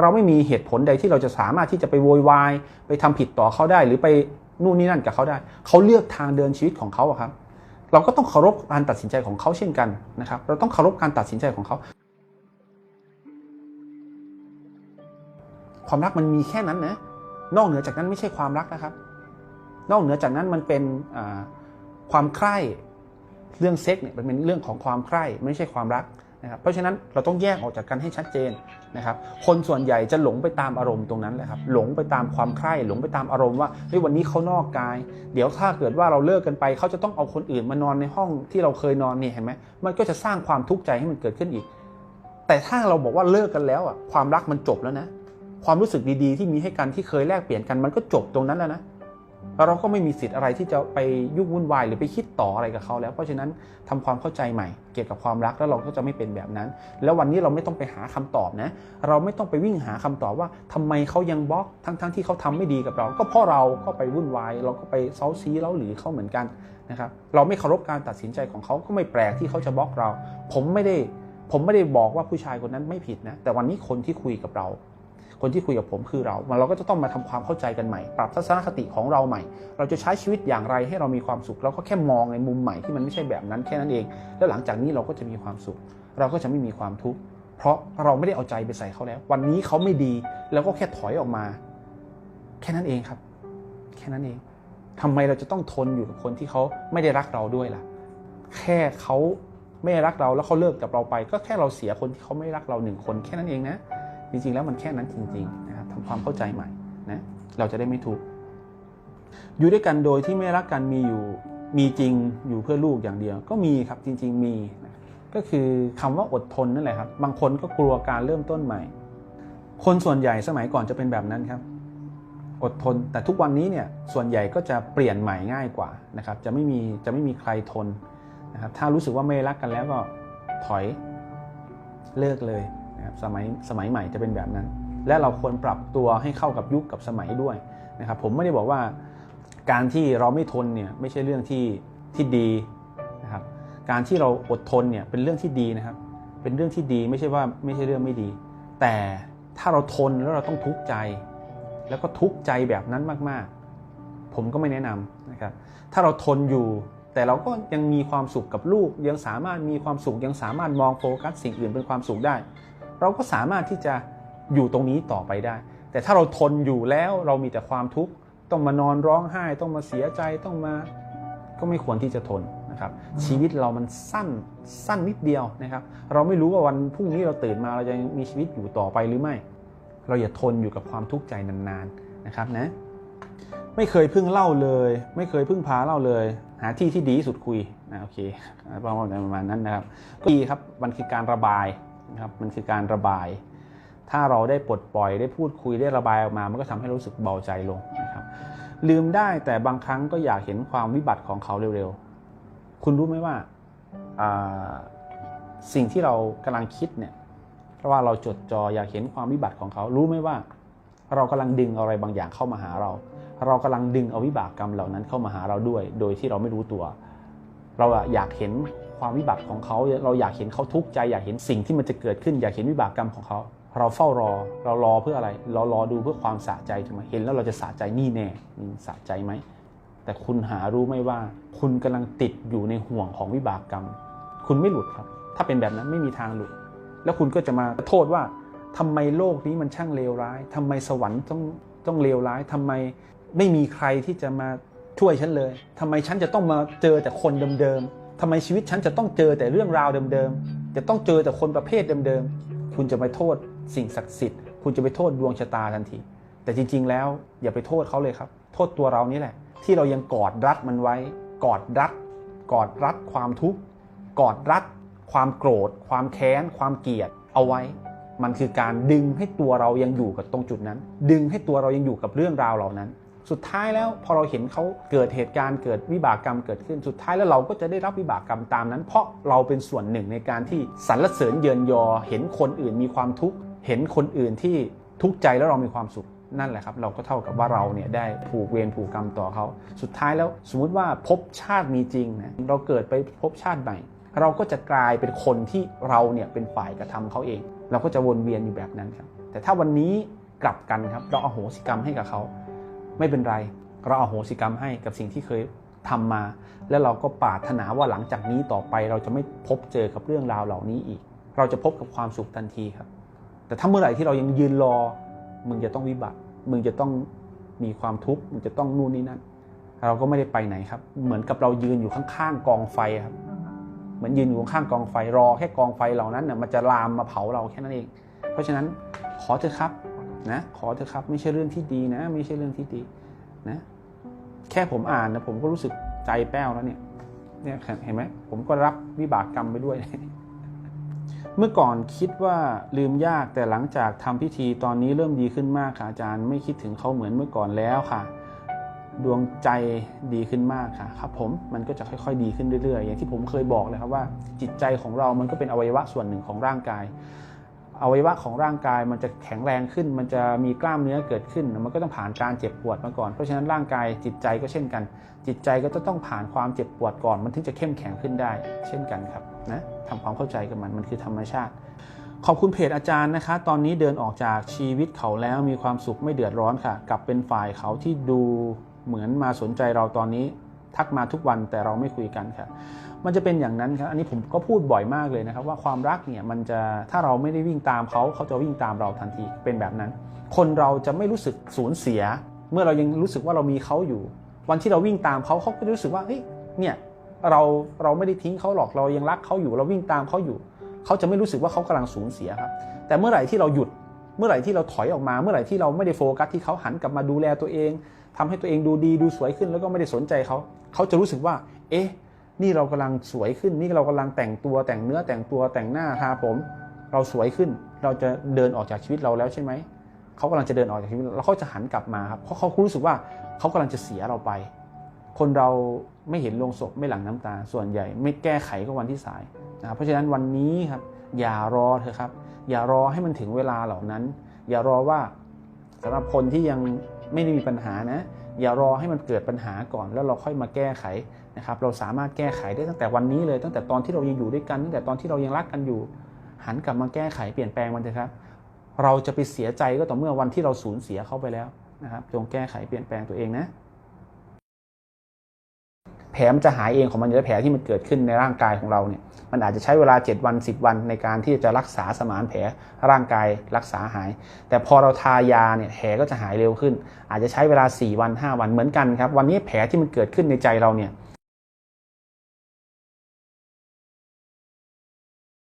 เราไม่มีเหตุผลใดที่เราจะสามารถที่จะไปโวยวายไปทำผิดต่อเขาได้ หรือไปนู่นนี่นั่นกับเขาได้ เขาเลือกทางเดินชีวิตของเขาครับ เราก็ต้องเคารพการตัดสินใจของเขาเช่นกันนะครับ เราต้องเคารพการตัดสินใจของเขา ความรักมันมีแค่นั้นนะ นอกเหนือจากนั้นไม่ใช่ความรักนะครับ นอกเหนือจากนั้นมันเป็นความใคร่เรื่องเซ็กเนี่ยมันเป็นเรื่องของความใคร่ไม่ใช่ความรัก นะครับเพราะฉะนั้นเราต้องแยกออกจากกันให้ชัดเจนนะครับคนส่วนใหญ่จะหลงไปตามอารมณ์ตรงนั้นแหละครับหลงไปตามความใคร่หลงไปตามอารมณ์ว่าเฮ้ยวันนี้เขานอกกาย เดี๋ยวถ้าเกิดว่าเราเลิกกันไปเขาจะต้องเอาคนอื่นมานอนในห้องที่เราเคยนอนเนี่ยเห็นไหมมันก็จะสร้างความทุกข์ใจให้มันเกิดขึ้นอีก แต่ถ้าเราบอกว่าเลิกกันแล้วอะความรักมันจบแล้วนะ ความรู้สึกดีๆ ที่มีให้กันที่เคยแลกเปลี่ยนกันมันก็จบตรงนั้นแล้วนะ แล้วเราก็ไม่มีสิทธิ์อะไรที่จะไปยุ่งวุ่นวายหรือไปคิดต่ออะไรกับเขาแล้ว เพราะฉะนั้นทำความเข้าใจใหม่ เกี่ยวกับความรักแล้วเราก็จะไม่เป็นแบบนั้น แล้ววันนี้เราไม่ต้องไปหาคำตอบนะ เราไม่ต้องไปวิ่งหาคำตอบว่าทำไมเขายังบล็อกทั้งๆทที่เขาทำไม่ดีกับเรา ก็เพราะเราก็ไปวุ่นวาย เราก็ไปเซาซีเล้าหรือเขาเหมือนกันนะครับเราไม่เคารพการตัดสินใจของเขาก็ไม่แปลกที่เขาจะบล็อกเรา ผมไม่ได้ผมไม่ได้บอกว่าผู้ชายคนนั้นไม่ผิดนะแต่วันนี้คนที่คุยกับเรา คนที่คุยกับผมคือเราเราก็จะต้องมาทำความเข้าใจกันใหม่ ปรับทัศนคติของเราใหม่ เราจะใช้ชีวิตอย่างไรให้เรามีความสุข เราก็แค่มองในมุมใหม่ที่มันไม่ใช่แบบนั้นแค่นั้นเอง แล้วหลังจากนี้เราก็จะมีความสุข เราก็จะไม่มีความทุกข์เพราะเราไม่ได้เอาใจไปใส่เขาแล้ว วันนี้เขาไม่ดีเราก็แค่ถอยออกมา แค่นั้นเองครับ แค่นั้นเองทำไมเราจะต้องทนอยู่กับคนที่เขาไม่ได้รักเราด้วยล่ะ แค่เขาไม่รักเราแล้วเขาเลิกกับเราไป ก็แค่เราเสียคนที่เขาไม่รักเราหนึ่งคนแค่นั้นเองนะ จริงๆ แล้วมันแค่นั้นจริงๆนะครับทำความเข้าใจใหม่นะเราจะได้ไม่ทุกข์อยู่ด้วยกันโดยที่ไม่รักกันมีอยู่มีจริงอยู่เพื่อลูกอย่างเดียว ก็มีครับจริง ๆ มีนะก็คือคำว่าอดทนนั่นแหละครับ บางคนก็กลัวการเริ่มต้นใหม่ คนส่วนใหญ่สมัยก่อนจะเป็นแบบนั้นครับ อดทนแต่ทุกวันนี้เนี่ยส่วนใหญ่ก็จะเปลี่ยนใหม่ง่ายกว่านะครับ จะไม่มีจะไม่มีใครทนนะครับถ้ารู้สึกว่าไม่รักกันแล้วก็ถอยเลิกเลย นะครับสมัยสมัยใหม่จะเป็นแบบนั้น และเราควรปรับตัวให้เข้ากับยุคกับสมัยด้วยนะครับผมไม่ได้บอกว่าการที่เราไม่ทนเนี่ยไม่ใช่เรื่องที่ที่ดีนะครับการที่เราอดทนเนี่ยเป็นเรื่องที่ดีนะครับ เป็นเรื่องที่ดีไม่ใช่ว่าไม่ใช่เรื่องไม่ดี แต่ถ้าเราทนแล้วเราต้องทุกข์ใจ แล้วก็ทุกข์ใจแบบนั้นมากๆ ผมก็ไม่แนะนำนะครับถ้าเราทนอยู่แต่เราก็ยังมีความสุขกับลูกยังสามารถมีความสุขยังสามารถมองโฟกัสสิ่งอื่นเป็นความสุขได้ เราก็สามารถที่จะอยู่ตรงนี้ต่อไปได้ แต่ถ้าเราทนอยู่แล้วเรามีแต่ความทุกข์ต้องมานอนร้องไห้ ต้องมาเสียใจต้องมาก็ไม่ควรที่จะทนนะครับ ชีวิตเรามันสั้นสั้นนิดเดียวนะครับ เราไม่รู้ว่าวันพรุ่งนี้เราตื่นมาเราจะมีชีวิตอยู่ต่อไปหรือไม่ เราอย่าทนอยู่กับความทุกข์ใจนานๆนะครับนะไม่เคยพึ่งเล่าเลย ไม่เคยพึ่งพาเล่าเลย หาที่ที่ดีสุดคุยนะโอเคประมาณนั้นนะครับ ก็ดีครับมันคือการระบาย นะครับมันคือการระบาย ถ้าเราได้ปลดปล่อยได้พูดคุยได้ระบายออกมา มันก็ทำให้รู้สึกเบาใจลงนะครับลืมได้แต่บางครั้งก็อยากเห็นความวิบัติของเขาเร็วๆ คุณรู้ไหมว่าสิ่งที่เรากำลังคิดเนี่ยเพราะว่าเราจดจออยากเห็นความวิบัติของเขา รู้ไหมว่า เรากำลังดึงอะไรบางอย่างเข้ามาหาเรา เรากำลังดึงเอาวิบากกรรมเหล่านั้นเข้ามาหาเราด้วย โดยที่เราไม่รู้ตัว เราอยากเห็น ความวิบัติของเขา เราอยากเห็นเขาทุกข์ใจ อยากเห็นสิ่งที่มันจะเกิดขึ้น อยากเห็นวิบากกรรมของเขา เราเฝ้ารอ เรารอเพื่ออะไร เรารอดูเพื่อความสะใจถูกไหมเห็นแล้วเราจะสะใจนี่แน่สะใจไหม แต่คุณหารู้ไหมว่า คุณกำลังติดอยู่ในห่วงของวิบากกรรม คุณไม่หลุดครับ ถ้าเป็นแบบนั้นไม่มีทางหลุด แล้วคุณก็จะมาโทษว่าทำไมโลกนี้มันช่างเลวร้ายทำไมสวรรค์ต้องต้องเลวร้ายทำไมไม่มีใครที่จะมาช่วยฉันเลยทำไมฉันจะต้องมาเจอแต่คนเดิมๆ ทำไมชีวิตฉันจะต้องเจอแต่เรื่องราวเดิมๆ จะต้องเจอแต่คนประเภทเดิมๆ คุณจะไปโทษสิ่งศักดิ์สิทธิ์ คุณจะไปโทษดวงชะตาทันที แต่จริงๆ แล้วอย่าไปโทษเขาเลยครับ โทษตัวเรานี่แหละ ที่เรายังกอดรัดมันไว้ กอดรัด กอดรัดความทุกข์ กอดรัด ความโกรธ ความแค้น ความเกลียด เอาไว้ มันคือการดึงให้ตัวเรายังอยู่กับตรงจุดนั้น ดึงให้ตัวเรายังอยู่กับเรื่องราวเหล่านั้น สุดท้ายแล้วพอเราเห็นเขาเกิดเหตุการณ์เกิดวิบากกรรมเกิดขึ้นสุดท้ายแล้วเราก็จะได้รับวิบากกรรมตามนั้น เพราะเราเป็นส่วนหนึ่งในการที่สรรเสริญเยินยอ เห็นคนอื่นมีความทุกข์เห็นคนอื่นที่ทุกข์ใจแล้วเรามีความสุขนั่นแหละครับเราก็เท่ากับว่าเราเนี่ยได้ผูกเวรผูกกรรมต่อเขาสุดท้ายแล้วสมมุติว่าภพชาติมีจริงนะเราเกิดไปภพชาติใหม่ เราก็จะกลายเป็นคนที่เราเนี่ยเป็นฝ่ายกระทำเขาเอง เราก็จะวนเวียนอยู่แบบนั้นครับ แต่ถ้าวันนี้กลับกันครับเราเอาโหสิกรรมให้กับเขา ไม่เป็นไร เราเอาโหสิกรรมให้กับสิ่งที่เคยทำมา แล้วเราก็ปรารถนาว่าหลังจากนี้ต่อไปเราจะไม่พบเจอกับเรื่องราวเหล่านี้อีก เราจะพบกับความสุขทันทีครับ แต่ถ้าเมื่อไหร่ที่เรายังยืนรอ มึงจะต้องวิบัติ มึงจะต้องมีความทุกข์ มึงจะต้องนู่นนี่นั่น เราก็ไม่ได้ไปไหนครับ เหมือนกับเรายืนอยู่ข้างๆกองไฟครับ เหมือนยืนอยู่ข้างกองไฟรอแค่กองไฟเหล่านั้นน่ะมันจะลามมาเผาเราแค่นั้นเอง เพราะฉะนั้นขอเถอะครับ นะขอเถอะครับไม่ใช่เรื่องที่ดีนะ ไม่ใช่เรื่องที่ดีนะ แค่ผมอ่านนะผมก็รู้สึกใจแป้วแล้วเนี่ย เนี่ยเห็นไหมผมก็รับวิบากกรรมไปด้วย เมื่อก่อนคิดว่าลืมยากแต่หลังจากทำพิธีตอนนี้เริ่มดีขึ้นมากค่ะอาจารย์ ไม่คิดถึงเขาเหมือนเมื่อก่อนแล้วค่ะ ดวงใจดีขึ้นมากค่ะ ครับ ผมมันก็จะค่อย ๆ ดีขึ้นเรื่อยๆ อย่างที่ผมเคยบอกเลยครับว่า จิตใจของเรามันก็เป็นอวัยวะส่วนหนึ่งของร่างกาย อวัยวะของร่างกายมันจะแข็งแรงขึ้น มันจะมีกล้ามเนื้อเกิดขึ้น มันก็ต้องผ่านการเจ็บปวดมาก่อน เพราะฉะนั้นร่างกายจิตใจก็เช่นกัน จิตใจก็จะต้องผ่านความเจ็บปวดก่อน มันถึงจะเข้มแข็งขึ้นได้ เช่นกันครับนะทำความเข้าใจกับมัน มันคือธรรมชาติ ขอบคุณเพจอาจารย์นะคะ ตอนนี้เดินออกจากชีวิตเขาแล้วมีความสุขไม่เดือดร้อนค่ะ กลับเป็นฝ่ายเขาที่ดูเหมือนมาสนใจเราตอนนี้ ทักมาทุกวันแต่เราไม่คุยกันค่ะ มันจะเป็นอย่างนั้นครับ อันนี้ผมก็พูดบ่อยมากเลยนะครับ ว่าความรักเนี่ยมันจะถ้าเราไม่ได้วิ่งตามเขาเขาจะวิ่งตามเราทันทีเป็นแบบนั้น คนเราจะไม่รู้สึกสูญเสีย เมื่อเรายังรู้สึกว่าเรามีเขาอยู่ วันที่เราวิ่งตามเขาเขาก็รู้สึกว่าเฮ้ยเนี่ยเราเราไม่ได้ทิ้งเขาหรอกเรายังรักเขาอยู่ เราวิ่งตามเขาอยู่ เขาจะไม่รู้สึกว่าเขากำลังสูญเสียครับ แต่เมื่อไหร่ที่เราหยุด เมื่อไหร่ที่เราถอยออกมา เมื่อไหร่ที่เราไม่ได้โฟกัสที่เขาหันกลับมาดูแลตัวเองทำให้ตัวเองดูดีดูสวยขึ้นแล้วก็ไม่ได้สนใจเขา เขาจะรู้สึกว่า เอ๊ะ นี่เรากำลังสวยขึ้น นี่เรากำลังแต่งตัวแต่งเนื้อแต่งตัวแต่งหน้าทาผม เราสวยขึ้น เราจะเดินออกจากชีวิตเราแล้วใช่ไหมเขากำลังจะเดินออกจากชีวิตแล้วเขาจะหันกลับมาครับเพราะเขารู้สึกว่าเขากำลังจะเสียเราไป คนเราไม่เห็นลงศพไม่หลั่งน้ำตา ส่วนใหญ่ ไม่แก้ไขก็วันที่สายนะเพราะฉะนั้นวันนี้ครับ อย่ารอเถอะครับ อย่ารอให้มันถึงเวลาเหล่านั้น อย่ารอว่าสำหรับคนที่ยังไม่ได้มีปัญหานะ อย่ารอให้มันเกิดปัญหาก่อนแล้วเราค่อยมาแก้ไข นะครับเราสามารถแก้ไขได้ตั้งแต่วันนี้เลย ตั้งแต่ตอนที่เรายังอยู่ด้วยกันตั้งแต่ตอนที่เรายังรักกันอยู่ หันกลับมาแก้ไขเปลี่ยนแปลงมันเถอะครับ เราจะไปเสียใจก็ต่อเมื่อวันที่เราสูญเสียเขาไปแล้วนะครับ จงแก้ไขเปลี่ยนแปลงตัวเองนะแผลมันจะหายเองของมันอยู่แล้วแผลที่มันเกิดขึ้นในร่างกายของเราเนี่ยมันอาจจะใช้เวลา 7 วัน 10 วันในการที่จะรักษาสมานแผลร่างกายรักษาหาย แต่พอเราทายาเนี่ยแผลก็จะหายเร็วขึ้น อาจจะใช้เวลา 4 วัน 5 วันเหมือนกันครับ วันนี้แผลที่มันเกิดขึ้นในใจเราเนี่ย